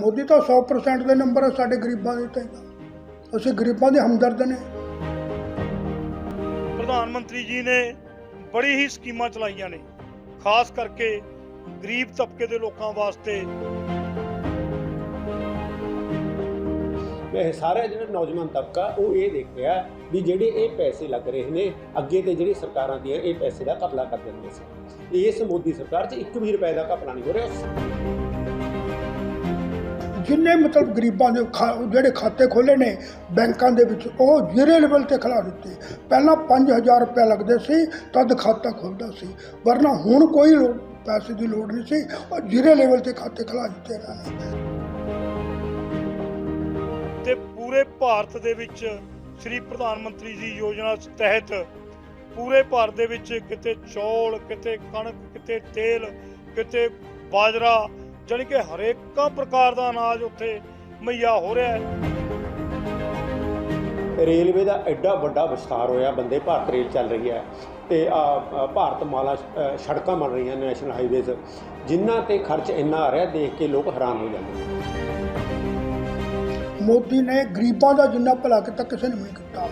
ਮੋਦੀ ਤਾਂ 100% ਦੇ ਨੰਬਰ ਹੈ ਸਾਡੇ ਗਰੀਬਾਂ ਦੇ ਤੇ ਅਸੀਂ ਗਰੀਬਾਂ ਦੇ ਹਮਦਰਦ ਨੇ। ਪ੍ਰਧਾਨ ਮੰਤਰੀ ਜੀ ਨੇ ਬੜੀ ਹੀ ਸਕੀਮਾਂ ਚਲਾਈਆਂ ਨੇ ਖਾਸ ਕਰਕੇ ਗਰੀਬ ਤਬਕੇ ਦੇ ਲੋਕਾਂ ਵਾਸਤੇ। ਇਹ ਸਾਰਾ ਜਿਹੜਾ ਨੌਜਵਾਨ ਤਬਕਾ ਉਹ ਇਹ ਦੇਖ ਰਿਹਾ ਵੀ ਜਿਹੜੇ ਇਹ ਪੈਸੇ ਲੱਗ ਰਹੇ ਨੇ ਅੱਗੇ ਤੇ ਜਿਹੜੀ ਸਰਕਾਰਾਂ ਦੀਆਂ ਇਹ ਪੈਸੇ ਦਾ ਘਪਲਾ ਕਰ ਦਿੰਦੇ ਸੀ। ਇਸ ਮੋਦੀ ਸਰਕਾਰ 'ਚ 1 ਵੀ ਰੁਪਏ ਦਾ ਘਪਲਾ ਨਹੀਂ ਹੋ ਰਿਹਾ। ਜਿੰਨੇ ਮਤਲਬ ਗਰੀਬਾਂ ਦੇ ਖਾ- ਜਿਹੜੇ ਖਾਤੇ ਖੋਲੇ ਨੇ ਬੈਂਕਾਂ ਦੇ ਵਿੱਚ, ਉਹ ਜ਼ੀਰੋ ਲੈਵਲ ਤੇ ਖਿਲਾ ਦਿੱਤੇ। ਪਹਿਲਾਂ 5000 ਰੁਪਏ ਲੱਗਦੇ ਸੀ, ਤਦ ਖਾਤਾ ਖੁੱਲਦਾ ਸੀ। ਵਰਨਾ ਹੁਣ ਕੋਈ ਲੋ- ਪੈਸੇ ਦੀ ਲੋੜ ਨਹੀਂ ਸੀ, ਉਹ ਜ਼ੀਰੋ ਲੈਵਲ ਤੇ ਖਾਤੇ ਖਿਲਾ ਦਿੱਤੇ ਇਹਨਾਂ ਨੇ। ਤੇ ਪੂਰੇ ਭਾਰਤ ਦੇ ਵਿੱਚ ਸ੍ਰੀ ਪ੍ਰਧਾਨ ਮੰਤਰੀ ਜੀ ਯੋਜਨਾ ਤਹਿਤ ਪੂਰੇ ਭਾਰਤ ਦੇ ਵਿੱਚ ਕਿਤੇ ਚੌਲ, ਕਿਤੇ ਕਣਕ, ਕਿਤੇ ਤੇਲ, ਕਿਤੇ ਬਾਜਰਾ ਜਾਣੀ ਕਿ ਹਰੇਕਾਂ ਪ੍ਰਕਾਰ ਦਾ ਅਨਾਜ ਉੱਥੇ ਮੁਹੱਈਆ ਹੋ ਰਿਹਾ ਹੈ। ਰੇਲਵੇ ਦਾ ਐਡਾ ਵੱਡਾ ਵਿਸਥਾਰ ਹੋਇਆ ਬੰਦੇ ਭਾਰਤ ਰੇਲ ਚੱਲ ਰਹੀ ਹੈ ਤੇ ਭਾਰਤ ਮਾਲਾ ਸੜਕਾਂ ਬਣ ਰਹੀਆਂ ਨੈਸ਼ਨਲ ਹਾਈਵੇਜ਼। ਜਿਨ੍ਹਾਂ ਤੇ ਖਰਚ ਇੰਨਾ ਆ ਰਿਹਾ ਦੇਖ ਕੇ ਲੋਕ ਹੈਰਾਨ ਹੋ ਜਾਂਦੇ ਨੇ। ਮੋਦੀ ਨੇ ਗਰੀਬਾਂ ਦਾ ਜਿੰਨਾ ਭਲਾ ਕੀਤਾ ਕਿਸੇ ਨੇ ਨਹੀਂ ਕੀਤਾ।